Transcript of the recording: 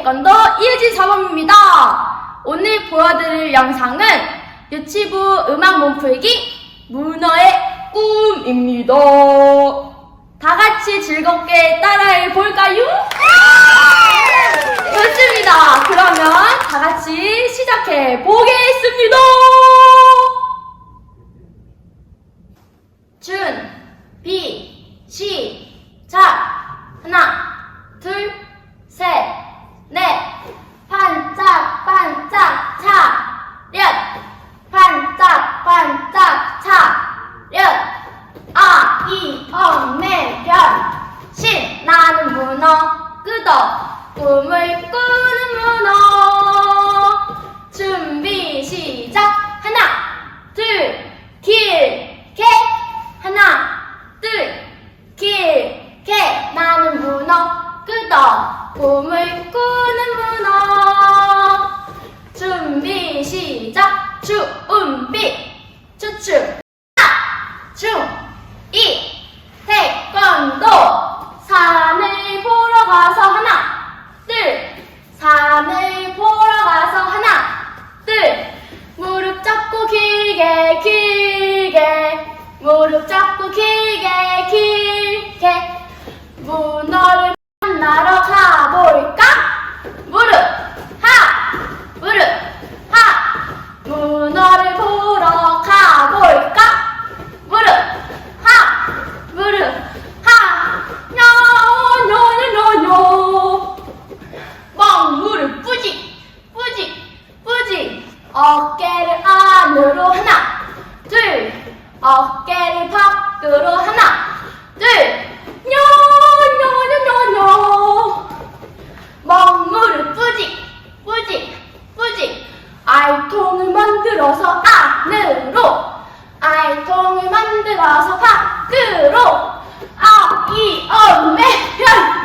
태권도 이혜진 사범입니다. 오늘 보여드릴 영상은 유치부 음악 몸풀기 문어의 꿈입니다. 다 같이 즐겁게 따라해 볼까요? 좋습니다. 그러면 다 같이 시작해 보겠습니다. 꿈을 꾸는 문어 준비 시작 하나 둘 길게 하나 둘 길게 나는 문어 끄덕 꿈을 꾸는 문어 준비 시작 준비 추측 하나 중이 태권도 산을 보러 가서 하나 둘 산을 보러 가서 하나 둘 무릎 잡고 길게 길게 무릎 잡고 길게 길게 문어를 만나러 가볼까 무릎 하 무릎 하 문어를 보러 가볼까 무릎 하 무릎 하 냐냐냐냐냐 막 무릎 뿌직 뿌직 뿌직 어깨를 안으로 하나 둘 어깨를 밖으로 하나 둘 냐냐냐냐냐 먹물을 뿌직 뿌직 뿌직. 알통을 만들어서 안으로. 알통을 만들어서 밖으로. 아이엄매 변